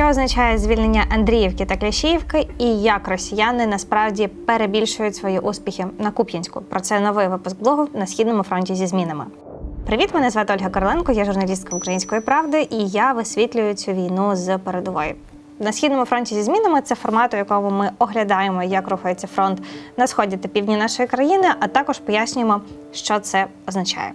Що означає звільнення Андріївки та Клящіївки, і як росіяни насправді перебільшують свої успіхи на Куп'янську? Про це новий випуск блогу на східному фронті зі змінами. Привіт, мене звати Ольга Короленко, я журналістка Української правди, і я висвітлюю цю війну з передової. На східному фронті зі змінами це формат, у якому ми оглядаємо, як рухається фронт на сході та півдні нашої країни, а також пояснюємо, що це означає.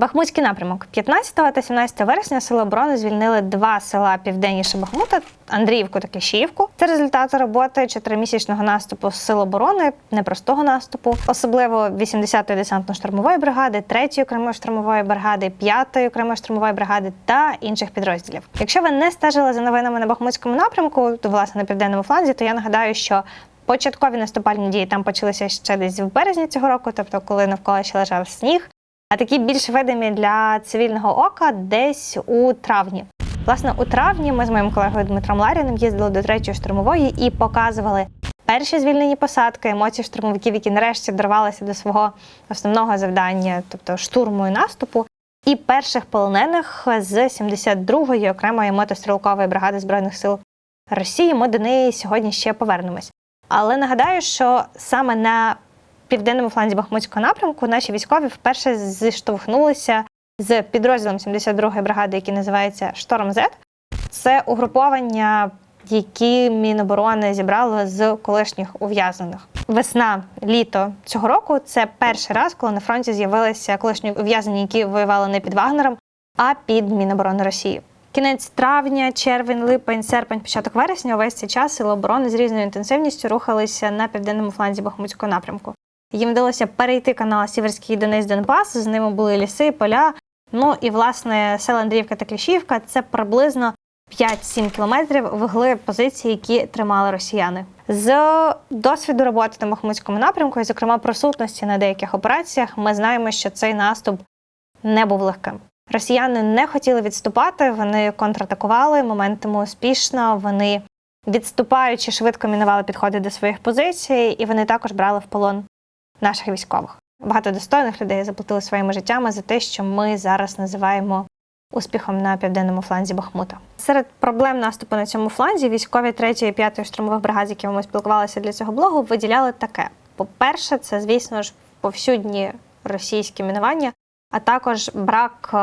Бахмутський напрямок 15 та 17 вересня сили оборони звільнили два села південніше Бахмута Андріївку та Кліщіївку. Це результати роботи чотиримісячного наступу сил оборони, непростого наступу, особливо 80-ї десантно-штурмової бригади, 3-ї окремої штурмової бригади, 5-ї окремої штурмової бригади та інших підрозділів. Якщо ви не стежили за новинами на Бахмутському напрямку, то власне на південному фланзі, то я нагадаю, що початкові наступальні дії там почалися ще десь в березні цього року, тобто коли навколо ще лежав сніг. А такі більш видимі для цивільного ока десь у травні. Власне, у травні ми з моїм колегою Дмитром Ларіним їздили до третьої штурмової і показували перші звільнені посадки, емоції штурмовиків, які нарешті дорвалися до свого основного завдання, тобто штурму і наступу, і перших полонених з 72-ї окремої мотострілкової бригади збройних сил Росії. Ми до неї сьогодні ще повернемось. Але нагадаю, що саме на південному фланзі Бахмутського напрямку наші військові вперше зіштовхнулися з підрозділом 72-ї бригади, який називається Шторм З. Це угруповання, які Міноборони зібрало з колишніх ув'язнених. Весна, літо цього року це перший раз, коли на фронті з'явилися колишні ув'язнені, які воювали не під Вагнером, а під Міноборони Росії. Кінець травня, червень, липень, серпень, початок вересня, увесь цей час сили оборони з різною інтенсивністю рухалися на південному фланзі Бахмутського напрямку. Їм вдалося перейти канал Сіверський Донець Донбас. З ними були ліси, поля. Ну і власне села Андріївка та Кліщівка це приблизно 5-7 кілометрів вглиб позиції, які тримали росіяни. З досвіду роботи на Бахмутському напрямку, і зокрема присутності на деяких операціях, ми знаємо, що цей наступ не був легким. Росіяни не хотіли відступати, вони контратакували моментами успішно. Вони відступаючи швидко мінували підходи до своїх позицій, і вони також брали в полон наших військових. Багато достойних людей заплатили своїми життями за те, що ми зараз називаємо успіхом на південному фланзі Бахмута. Серед проблем наступу на цьому фланзі військові 3 і 5 штурмових бригад, з якими ми спілкувалися для цього блогу, виділяли таке: по-перше, це, звісно ж, повсюдні російські мінування, а також брак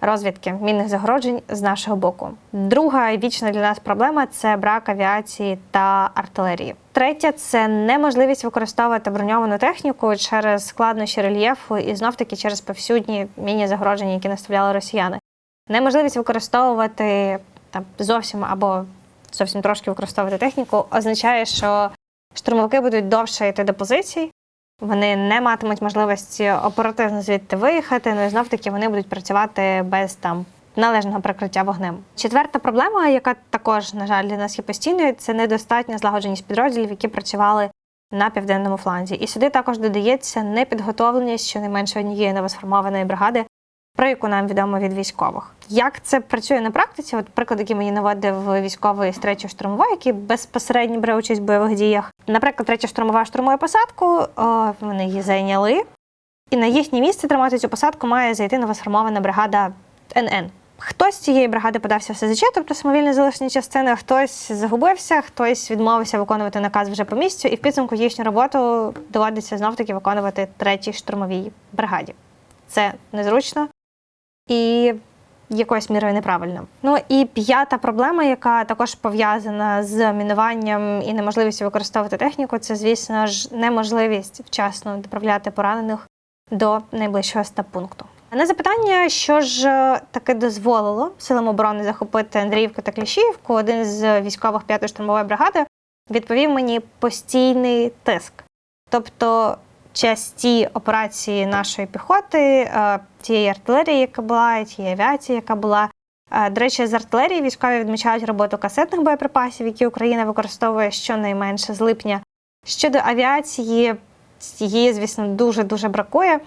розвідки мінних загороджень з нашого боку. Друга вічна для нас проблема це брак авіації та артилерії. Третя це неможливість використовувати броньовану техніку через складнощі рельєфу і знов таки через повсюдні мінні загородження, які наставляли росіяни. Неможливість використовувати там зовсім або зовсім трошки використовувати техніку означає, що штурмовики будуть довше йти до позицій. Вони не матимуть можливості оперативно звідти виїхати. Ну і знов таки вони будуть працювати без там належного прикриття вогнем. Четверта проблема, яка також, на жаль, для нас є постійною, це недостатня злагодженість підрозділів, які працювали на південному фланзі. І сюди також додається непідготовленість щонайменше однієї новосформованої бригади, про яку нам відомо від військових. Як це працює на практиці? От приклад, який мені наводив військовий з третьої штурмової, який безпосередньо бере участь в бойових діях. Наприклад, третя штурмова штурмує посадку, вони її зайняли, і на їхнє місце тримати цю посадку має зайти новосформована бригада НН. Хтось з цієї бригади подався в СЗЧ, тобто самовільне залишені частини, хтось загубився, хтось відмовився виконувати наказ вже по місцю, і в підсумку їхню роботу доводиться знов таки виконувати третій штурмовій бригаді. Це незручно і якоюсь мірою неправильно. Ну і п'ята проблема, яка також пов'язана з мінуванням і неможливістю використовувати техніку, це, звісно ж, неможливість вчасно доправляти поранених до найближчого стаб-пункту. На запитання, що ж таки дозволило силам оборони захопити Андріївку та Кліщіївку, один з військових 5-ї штурмової бригади відповів мені постійний тиск. Тобто часті операції нашої піхоти, тієї артилерії, яка була, тієї авіації, яка була. До речі, з артилерії військові відмічають роботу касетних боєприпасів, які Україна використовує щонайменше з липня. Щодо авіації, її, звісно, дуже дуже бракує.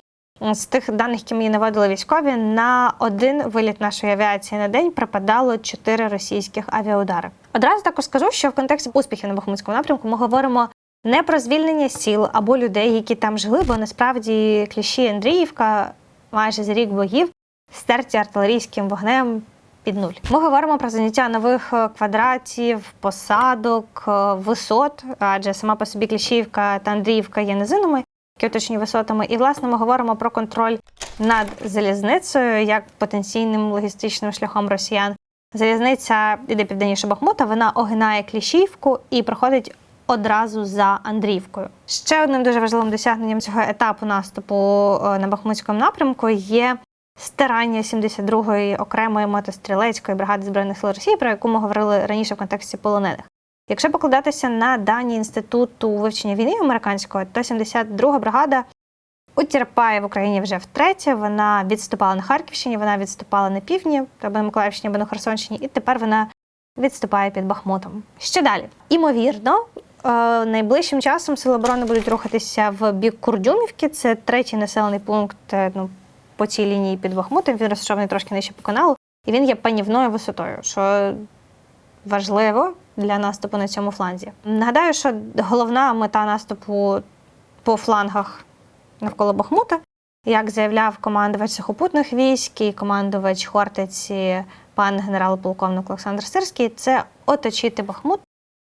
З тих даних, які мені наводили військові, на один виліт нашої авіації на день припадало чотири російських авіаудари. Одразу також скажу, що в контексті успіхів на Бахмутському напрямку ми говоримо не про звільнення сіл або людей, які там жили, бо насправді кліщі Андріївка майже за рік боїв стерті артилерійським вогнем під нуль. Ми говоримо про заняття нових е, квадратів, посадок, е, висот, адже сама по собі Кліщівка та Андріївка є низинами, які оточені висотами. І власне ми говоримо про контроль над залізницею як потенційним логістичним шляхом росіян. Залізниця іде південніше Бахмута, вона огинає Кліщівку і проходить одразу за Андріївкою. Ще одним дуже важливим досягненням цього етапу наступу е, на Бахмутському напрямку є стирання 72-ї окремої мотострілецької бригади збройних сил Росії, про яку ми говорили раніше в контексті полонених. Якщо покладатися на дані інституту вивчення війни американського, то 72-га бригада утерпає в Україні вже втретє. Вона відступала на Харківщині, вона відступала на півдні, або на Миколаївщині, або на Херсонщині, і тепер вона відступає під Бахмутом. Що далі? Імовірно, найближчим часом сили оборони будуть рухатися в бік Курдюмівки. Це третій населений пункт е, ну, по цій лінії під Бахмутом. Він розташований трошки нижче по каналу, і він є панівною висотою, що важливо для наступу на цьому фланзі. Нагадаю, що головна мета наступу по флангах навколо Бахмута, як заявляв командувач сухопутних військ і командувач Хортиці, пан генерал-полковник Олександр Сирський, це оточити Бахмут.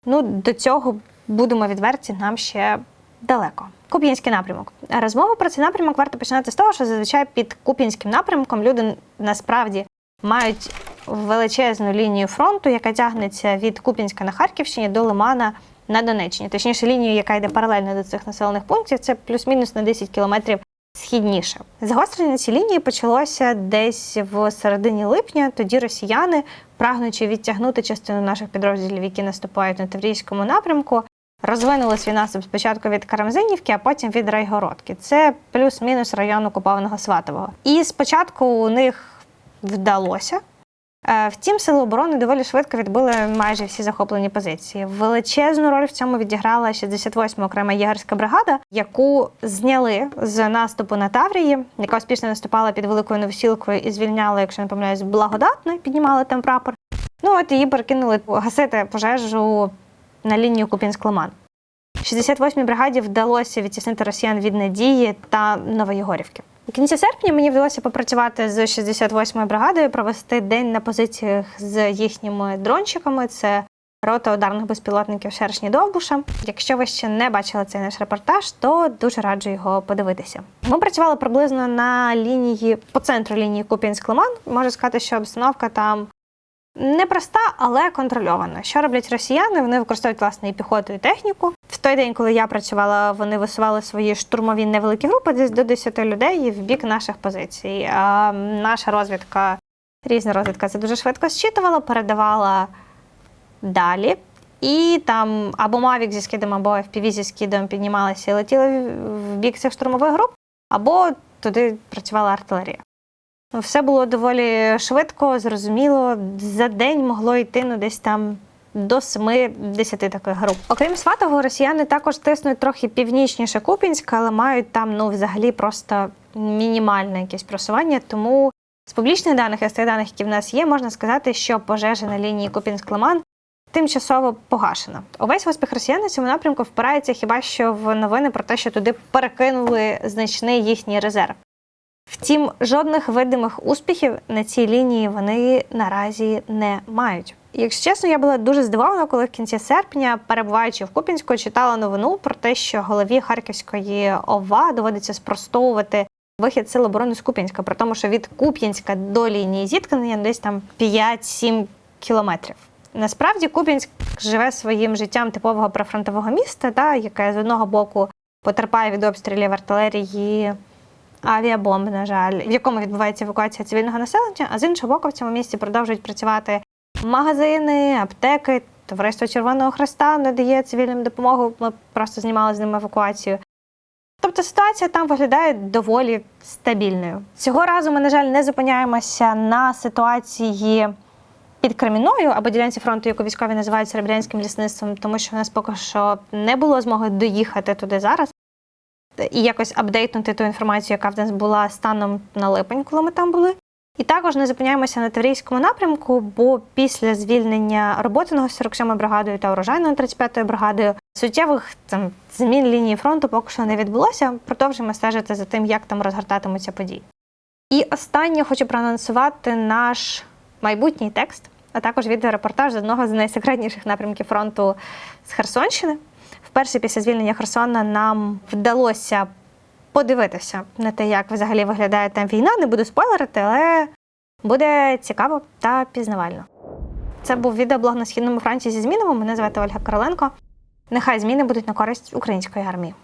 Ну, до цього будемо відверті, нам ще далеко. Куп'янський напрямок. Розмову про цей напрямок варто починати з того, що зазвичай під Куп'янським напрямком люди насправді мають величезну лінію фронту, яка тягнеться від Куп'янська на Харківщині до Лимана на Донеччині. Точніше, лінію, яка йде паралельно до цих населених пунктів, це плюс-мінус на 10 кілометрів східніше. Загострення цій лінії почалося десь в середині липня. Тоді росіяни, прагнучи відтягнути частину наших підрозділів, які наступають на Таврійському напрямку, розвинули свій наступ спочатку від Карамзинівки, а потім від Райгородки. Це плюс-мінус район окупованого Сватового. І спочатку у них вдалося. Е, Втім, сили оборони доволі швидко відбили майже всі захоплені позиції. Величезну роль в цьому відіграла 68-ма окрема єгерська бригада, яку зняли з наступу на Таврії, яка успішно наступала під великою новосілкою і звільняла, якщо не помиляюсь, благодатно, піднімали там прапор. Ну от її перекинули гасити пожежу на лінію Купінськ-Лиман. 68-й бригаді вдалося відтіснити росіян від Надії та Новоєгорівки. У кінці серпня мені вдалося попрацювати з 68-ю бригадою, провести день на позиціях з їхніми дрончиками. Це рота ударних безпілотників Шершні Довбуша. Якщо ви ще не бачили цей наш репортаж, то дуже раджу його подивитися. Ми працювали приблизно на лінії по центру лінії Куп'янськ-Лиман. Можу сказати, що обстановка там непроста, але контрольована. Що роблять росіяни? Вони використовують власне і піхоту, і техніку. В той день, коли я працювала, вони висували свої штурмові невеликі групи, десь до 10 людей в бік наших позицій. А наша розвідка, різна розвідка, це дуже швидко зчитувала, передавала далі. І там або Мавік зі скидом, або FPV зі скидом піднімалися і летіли в бік цих штурмових груп, або туди працювала артилерія. Все було доволі швидко, зрозуміло. За день могло йти ну, десь там до 7-10 таких груп. Окрім Сватого, росіяни також тиснуть трохи північніше Купінська, але мають там ну, взагалі просто мінімальне якесь просування. Тому з публічних даних з тих даних, які в нас є, можна сказати, що пожежа на лінії Купінськ-Лиман тимчасово погашена. Увесь успіх росіян на цьому напрямку впирається хіба що в новини про те, що туди перекинули значний їхній резерв. Втім, жодних видимих успіхів на цій лінії вони наразі не мають. Якщо чесно, я була дуже здивована, коли в кінці серпня, перебуваючи в Купінську, читала новину про те, що голові Харківської ОВА доводиться спростовувати вихід сил оборони з Куп'янська, при тому, що від Куп'янська до лінії зіткнення десь там 5-7 кілометрів. Насправді Куп'янськ живе своїм життям типового прифронтового міста, та, яке з одного боку потерпає від обстрілів артилерії авіабомб, на жаль, в якому відбувається евакуація цивільного населення, а з іншого боку, в цьому місті продовжують працювати магазини, аптеки, товариство Червоного Хреста надає цивільним допомогу. Ми просто знімали з ними евакуацію. Тобто ситуація там виглядає доволі стабільною. Цього разу ми, на жаль, не зупиняємося на ситуації під Креміною або ділянці фронту, яку військові називають серебрянським лісництвом, тому що в нас поки що не було змоги доїхати туди зараз і якось апдейтнути ту інформацію, яка в нас була станом на липень, коли ми там були. І також не зупиняємося на Таврійському напрямку, бо після звільнення роботиного 47-ю бригадою та урожайною 35-ю бригадою суттєвих там змін лінії фронту поки що не відбулося. Продовжуємо стежити за тим, як там розгортатимуться події. І останнє хочу проанонсувати наш майбутній текст, а також відеорепортаж з одного з найсекретніших напрямків фронту з Херсонщини. Вперше після звільнення Херсона нам вдалося подивитися на те, як взагалі виглядає там війна. Не буду спойлерити, але буде цікаво та пізнавально. Це був відеоблог на східному фронті зі змінами. Мене звати Ольга Короленко. Нехай зміни будуть на користь української армії.